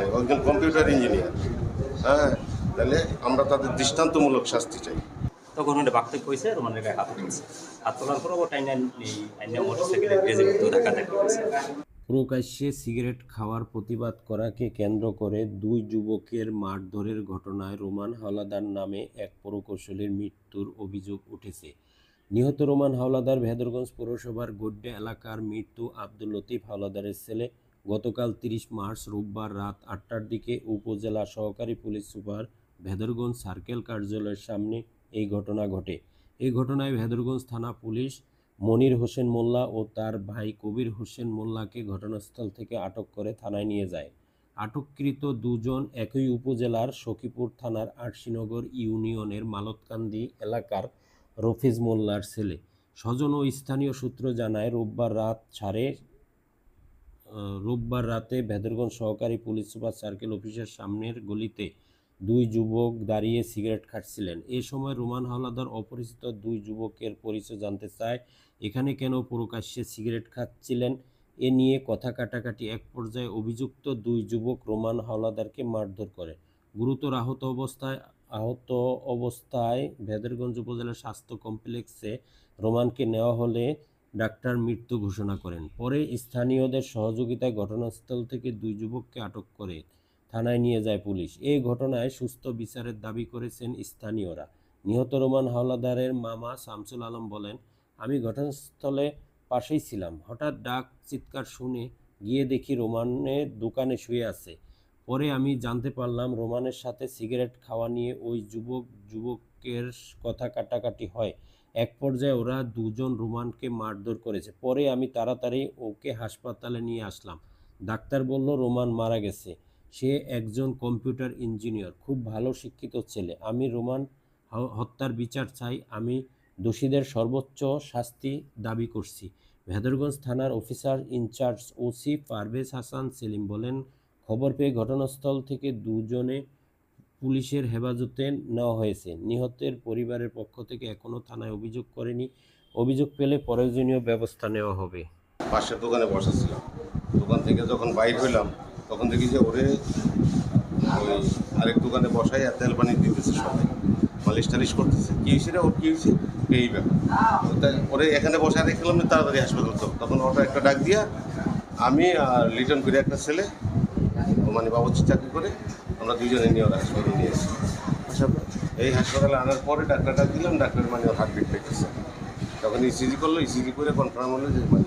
নাই একজন computer engineer হ্যাঁ তাহলে আমরা তাদের দৃষ্টান্তমূলক শাস্তি চাই। তখন ওটা কইছে রোমানের গায়ে হাত তুলছে হাত তোলার পর ও টাইনে এই আইনে মোটরসাইকেলে গ্রেজে করতে ধাক্কা ধাক্কা করেছে প্রকাশ্যে সিগারেট খাওয়ার প্রতিবাদ করাকে কেন্দ্র করে দুই যুবকের মারধরের ঘটনায় রোমান হাওলাদার নামে এক প্রকৌশলীর মৃত্যুর অভিযোগ উঠেছে। নিহত রোমান হাওলাদার ভেদরগঞ্জ পৌরসভার গোড্ডে এলাকার মৃত্যু আব্দুল লতিফ হাওলাদারের ছেলে গতকাল তিরিশ মার্চ রোববার রাত আটটার দিকে উপজেলা সহকারী পুলিশ সুপার ভেদরগঞ্জ সার্কেল কার্যালয়ের সামনে এই ঘটনা ঘটে। এই ঘটনায় ভেদরগঞ্জ থানা পুলিশ মনির হোসেন মোল্লা ও তার ভাই কবির হোসেন মোল্লাকে ঘটনাস্থল থেকে আটক করে থানায় নিয়ে যায়। আটককৃত দুজন একই উপজেলার সখীপুর থানার আরশিনগর ইউনিয়নের মালতকান্দি এলাকার রফিজ মোল্লার ছেলে। স্বজন ও স্থানীয় সূত্র জানায়, রোববার রাত সাড়ে রোববার রাতে ভেদরগঞ্জ সহকারী পুলিশ সুপার সার্কেল অফিসের সামনের গলিতে দুই যুবক দাঁড়িয়ে সিগারেট খাচ্ছিলেন। এ সময় রোমান হাওলাদার অপরিচিত দুই যুবকের পরিচয় জানতে চায়, এখানে কেন প্রকাশ্যে সিগারেট খাচ্ছিলেন? এ নিয়ে কথা কাটাকাটি এক পর্যায়ে অভিযুক্ত দুই যুবক রোমান হাওলাদারকে মারধর করে। গুরুতর আহত অবস্থায় আহত অবস্থায় ভেদরগঞ্জ উপজেলা স্বাস্থ্য কমপ্লেক্সে রোমানকে নেওয়া হলে ডাক্তার মৃত্যু ঘোষণা করেন। পরে স্থানীয়দের সহযোগিতায় ঘটনাস্থল থেকে দুই যুবককে আটক করে থানায় নিয়ে যায় পুলিশ। এই ঘটনায় সুস্থ বিচারের দাবি করেছেন স্থানীয়রা। নিহত রোমান হাওলাদারের মামা শামসুল আলম বলেন, আমি ঘটনাস্থলে পাশেই ছিলাম। হঠাৎ ডাক চিৎকার শুনে গিয়ে দেখি রোমানের দোকানে শুয়ে আছে। পরে আমি জানতে পারলাম রোমানের সাথে সিগারেট খাওয়া নিয়ে ওই যুবক যুবকের কথা কাটাকাটি হয়। এক পর্যায়ে ওরা দুজন রোমানকে মারধর করেছে। পরে আমি তাড়াতাড়ি ওকে হাসপাতালে নিয়ে আসলাম। ডাক্তার বলল, রোমান মারা গেছে। সে একজন কম্পিউটার ইঞ্জিনিয়ার, খুব ভালো শিক্ষিত ছেলে। আমি রোমান হত্যার বিচার চাই। আমি দোষীদের সর্বোচ্চ শাস্তি দাবি করছি। ভেদরগঞ্জ থানার officer in charge OC Parvez Hasan Selim বলেন, খবর পেয়ে ঘটনাস্থল থেকে দুজনে পুলিশের হেফাজতে নেওয়া হয়েছে। নিহতের পরিবারের পক্ষ থেকে এখনও থানায় অভিযোগ করেনি। অভিযোগ পেলে প্রয়োজনীয় ব্যবস্থা নেওয়া হবে। পাশের দোকানে বসাছিলাম দোকান থেকে যখন বাইর হইলাম, তখন দেখি যে ওরে ওই আরেক দোকানে বসাই আর তেল পানি দিতেছে সবাই। মালিশ টালিশ করতেছে। কী হয়েছে ওর কী হয়েছে এই ব্যাপার। ওরে এখানে বসায় না তাড়াতাড়ি হাসপাতাল তো তখন ওটা একটা ডাক দিয়া আমি আর লিটন করে একটা ছেলে মানে বাবুর্চি চাকরি করে আমরা দুজনে নিয়ে ওরা হাসপাতালে নিয়ে এসেছি। এই হাসপাতালে আনার পরে ডাক্তার ডাক দিলাম ডাক্তার মানে ওর হার্টবিট পেয়েছে তখন ইসিজি করল ইসিজি করে কনফার্ম হলো যে মানে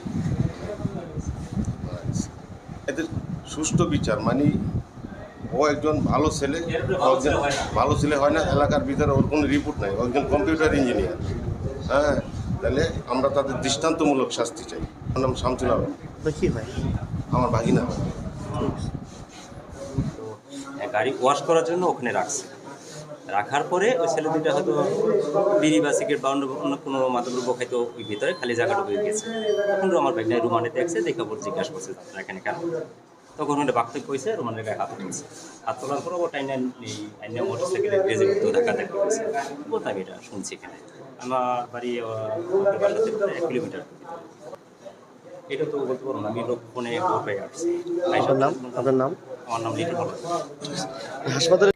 এদের সুষ্ঠু বিচার মানে ও একজন ভালো ছেলে একজন ভালো ছেলে হয় না এলাকার ভিতরে ওর কোনো রিপোর্ট নাই ও একজন কম্পিউটার ইঞ্জিনিয়ার হ্যাঁ তাহলে আমরা তাদের দৃষ্টান্তমূলক শাস্তি চাই। আমার নাম শামসুল আলম। কি হয়? আমার ভাগিনা। হয় গাড়ি ওয়াশ করার জন্য ওখানে রাখছে। রাখার পরে ওই ছেলে দুটা হয়তো বিড়ি বা সিগারেট বা অন্য অন্য কোনো মাদকদ্রব্য খাইতো ওই ভিতরে খালি জায়গাটা হয়ে গেছে তখন আমার বাইক রুমানে দেখছে, দেখা পর জিজ্ঞাসা করছে আপনারা এখানে কেন? তখন ওটা বাঘতে কইছে রুমানের গায়ে হাত তুলছে। হাত তোলার পর ও টাইনে এই আইনে মোটরসাইকেলে গ্রেজে করতে ধাক্কা ধাক্কা করেছে বলতে আমি এটা শুনছি এখানে। আমার বাড়ি এক কিলোমিটার। এটা তো বলতে পারব না আমি লোক ফোনে খবর পেয়ে আসছি। আপনার নাম? আপনার নাম আমার নাম হল হাসপাতালে